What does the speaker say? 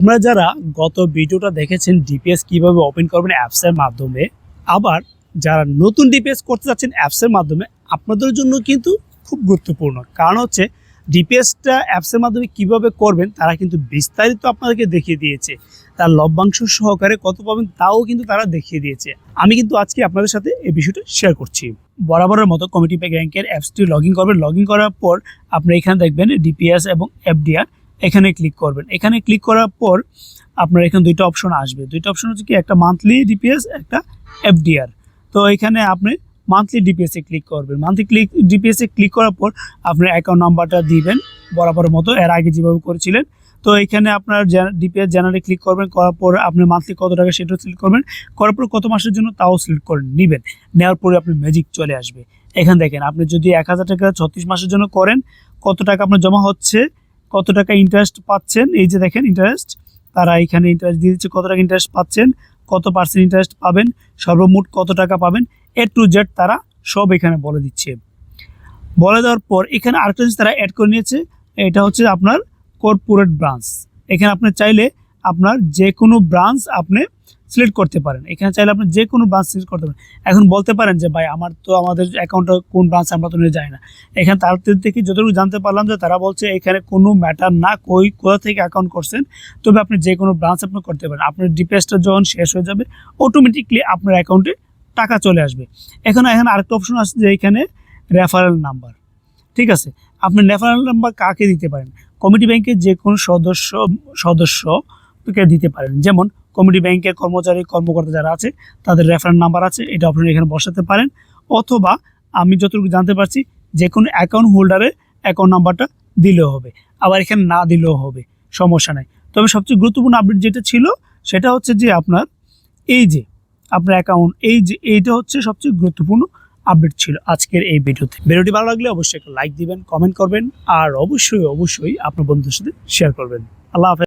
তোমরা যারা গত ভিডিওটা দেখেছেন ডিপিএস কীভাবে ওপেন করবেন অ্যাপসের মাধ্যমে, আবার যারা নতুন ডিপিএস করতে যাচ্ছেন অ্যাপসের মাধ্যমে, আপনাদের জন্য কিন্তু খুব গুরুত্বপূর্ণ। কারণ হচ্ছে ডিপিএসটা অ্যাপসের মাধ্যমে কীভাবে করবেন, তারা কিন্তু বিস্তারিত আপনাদেরকে দেখিয়ে দিয়েছে। তার লভ্যাংশ সহকারে কত পাবেন, তাও কিন্তু তারা দেখিয়ে দিয়েছে। আমি কিন্তু আজকে আপনাদের সাথে এই বিষয়টা শেয়ার করছি। বরাবরের মতো কমিটি পে ব্যাংকের অ্যাপসটি লগ ইন করবেন। লগ ইন করার পর আপনি এখানে দেখবেন ডিপিএস এবং এফডিআর এখানে ক্লিক করবেন। এখানে ক্লিক করার পর আপনার এখানে দুইটা অপশন আসবে। দুইটা অপশন হচ্ছে কি, একটা মান্থলি ডিপিএস একটা এফডিআর তো এখানে আপনি মান্থলি ডিপিএস ক্লিক করবেন। মান্থলি ক্লিক ডিপিএস ক্লিক করার পর আপনার অ্যাকাউন্ট নাম্বারটা দিবেন বরাবরের মতো। এর আগে যেভাবে করেছিলেন। তো এখানে আপনার ডিপিএস জেনারেলে ক্লিক করবেন। করার পর আপনি মান্থলি কত টাকা সেটাও সিলেক্ট করবেন। করার পর কত মাসের জন্য তাও সিলেক্ট করে নেবেন। নেওয়ার পরে আপনি ম্যাজিক চলে আসবে। এখানে দেখেন, আপনি যদি এক হাজার টাকা ছত্রিশ মাসের জন্য করেন, কত টাকা আপনার জমা হচ্ছে? কত টাকা ইন্টারেস্ট পাচ্ছেন? এই যে দেখেন ইন্টারেস্ট তারা এখানে ইন্টারেস্ট দিয়ে দিচ্ছে কত টাকা ইন্টারেস্ট পাচ্ছেন, কত পার্সেন্ট ইন্টারেস্ট পাবেন, সর্বমোট কত টাকা পাবেন এ টু জেড তারা সব এখানে বলে দিচ্ছে। বলে দেওয়ার পর এখানে আরেকটা জিনিস তারা অ্যাড করে নিয়েছে, এটা হচ্ছে আপনার কর্পোরেট ব্রাঞ্চ এখানে আপনি চাইলে আপনার যে কোনো ব্রাঞ্চ আপনি সিলেক্ট করতে পারেন। এখানে চাইলে আপনি যে কোনো ব্রাঞ্চ সিলেক্ট করতে পারেন। এখন বলতে পারেন যে, ভাই, আমার তো আমাদের অ্যাকাউন্টটা কোন ব্রাঞ্চ আমরা তো নিয়ে যাই না। এখানে তাদের থেকে যতটুকু জানতে পারলাম যে, তারা বলছে, এখানে কোনো ম্যাটার না, কই, কোথা থেকে অ্যাকাউন্ট করছেন? তবে আপনি যে কোনো ব্রাঞ্চ আপনি করতে পারেন। আপনার ডিপিএসটা যখন শেষ হয়ে যাবে অটোমেটিকলি আপনার অ্যাকাউন্টে টাকা চলে আসবে। এখন, এখানে আরেকটা অপশন আছে যে, এখানে রেফারেল নাম্বার ঠিক আছে? আপনি রেফারেল নাম্বার কাকে দিতে পারেন? কমিটি ব্যাংকের যে কোনো সদস্য সদস্যকে দিতে পারেন। যেমন কমিটি ব্যাংকের কর্মচারী, কর্মকর্তা যারা আছে, তাদের রেফারেল নাম্বার আছে, এটা আপনি এখানে বসাতে পারেন। অথবা আমি যতটুকু জানতে পারছি যে কোনো অ্যাকাউন্ট হোল্ডারের অ্যাকাউন্ট নাম্বারটা দিলেও হবে। আবার এখানে না দিলেও হবে। সমস্যা নেই। তবে সবচেয়ে গুরুত্বপূর্ণ আপডেট যেটা ছিল, সেটা হচ্ছে যে আপনার এই যে, আপনার অ্যাকাউন্ট এই যে, এইটা হচ্ছে সবচেয়ে গুরুত্বপূর্ণ আপডেট ছিল আজকের এই ভিডিওতে। ভিডিওটি ভালো লাগলে অবশ্যই একটা লাইক দিবেন কমেন্ট করবেন, আর অবশ্যই অবশ্যই আপনার বন্ধুদের সাথে শেয়ার করবেন। আল্লাহ হাফেজ।